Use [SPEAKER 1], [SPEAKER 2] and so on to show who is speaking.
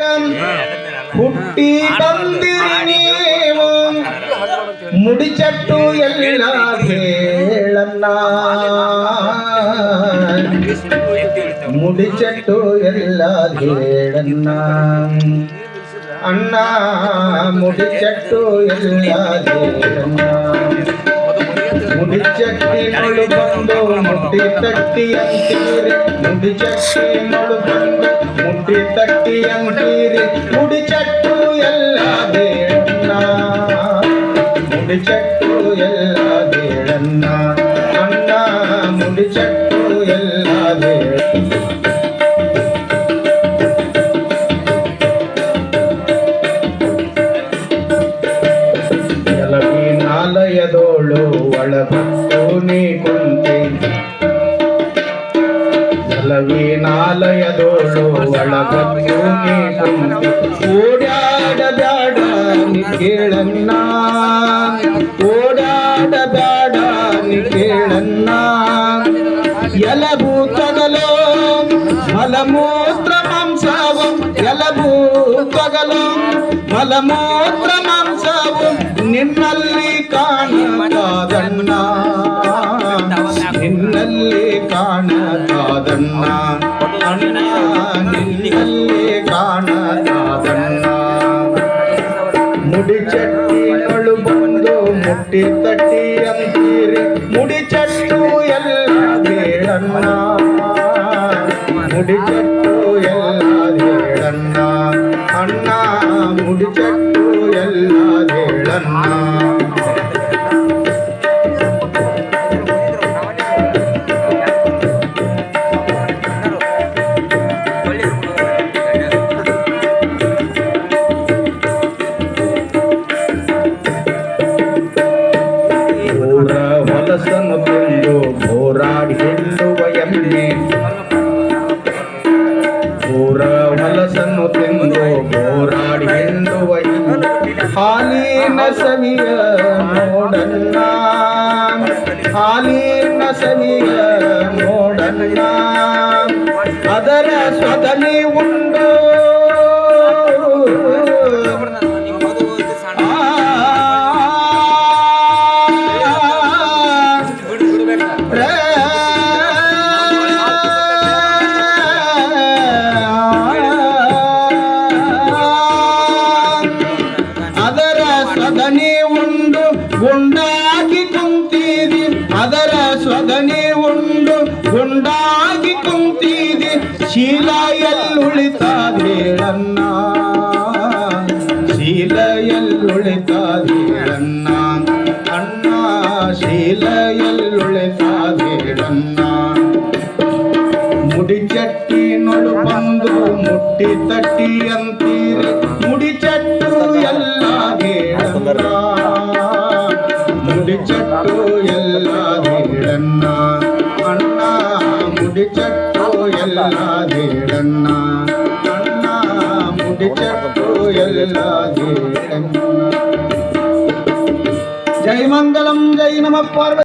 [SPEAKER 1] ഉറക്കം കുട്ടി പന്തിരിഞ്ഞേവും മുടിച്ചട്ടു എല്ലാം മുടിച്ചട്ടു എല്ലാം വേളം അണ്ണ മുടിച്ചട്ടു എല്ലാം വേളം മുടിച്ചട്ടിനോട് ബന്ധു മുട്ടി തട്ടി മുടിച്ചട്ടിനോട് ബന്ധു ಮುಟ್ಟಿ ತಟ್ಟಿ ಅಂತೀರಿ ಮುಡಿ ಚಟ್ಟಿ ನಳು ಬಂದು ಮುಟ್ಟಿ ತಟ್ಟಿ ಅಂತೀರಿ ಮುಡಿ ಚಟ್ಟು ಎಲ್ಲ ದೇಳನ್ನ ಮುಡಿ ಚಟ್ಟು ಎಲ್ಲ ದೇಳನ್ನ ಅಣ್ಣ ಮುಡಿ ಚಟ್ಟು ಎಲ್ಲ ದೇಳ ಜಲವಿನಾಲಯದೋಳು ಒಳಬಟ್ಟು ನೀ ಕುಂತಿ ಜಲವಿನಾಲಯದೋಳು ಒಳಬಟ್ಟು ನೀ ಕುಂತಿ ಓಡಾಡ ಬ್ಯಾಡ ನಿ ಕೇಳನ್ನ ಓಡಾಡ ಬ್ಯಾಡ ನಿ ಕೇಳನ್ನ ಎಲಬು ತಗಲೋ ಮಲಮೂತ್ರ ಮಾಂಸವು ಎಲಬು ತಗಲೋ ಮಲಮೂತ್ರ മുട്ടിത്തട്ടി അന്തീരി മുടിച്ചട്ടു എല്ലാ കേടണ്ണ മുടിച്ചട്ടു എല്ലാ കേടണ്ണ അണ്ണ മുടിച്ചട്ടു എല്ലാ കേടണ്ണ ಸವಿಯ ನೋಡಣ್ಣ ಹಾಲಿನ ಸವಿಯ ನೋಡಣ್ಣ ಅದರ ಸ್ವದನಿ ಉಂಡು ಉಂಡು ಗುಂಡಾಗಿ ಕುಂತೀದಿ ಅದರ ಸ್ವದನಿ ಉಂಡು ಗುಂಡಾಗಿ ಕುಂತೀದಿ ಶೀಲ ಎಲ್ಲುಳಿತಾದೇಳನ್ನ ಶೀಲ ಎಲ್ಲುಳಿತಾದೇಳನ್ನ ಅಣ್ಣ ಶೀಲ ಎಲ್ಲುಳಿತಾದೇಳನ್ನ ಮುಡಿ ಚಟ್ಟಿ ನೊಳು ಬಂದು ಮುಟ್ಟಿ ತಟ್ಟಿ ಅಂತೀರಿ முடிச்சட்டோ எல்லா தேடண்ணா அண்ணா முடிச்சட்டோ எல்லா தேடண்ணா ஜெய்மங்கலம் ஜெய் நம பார்வதி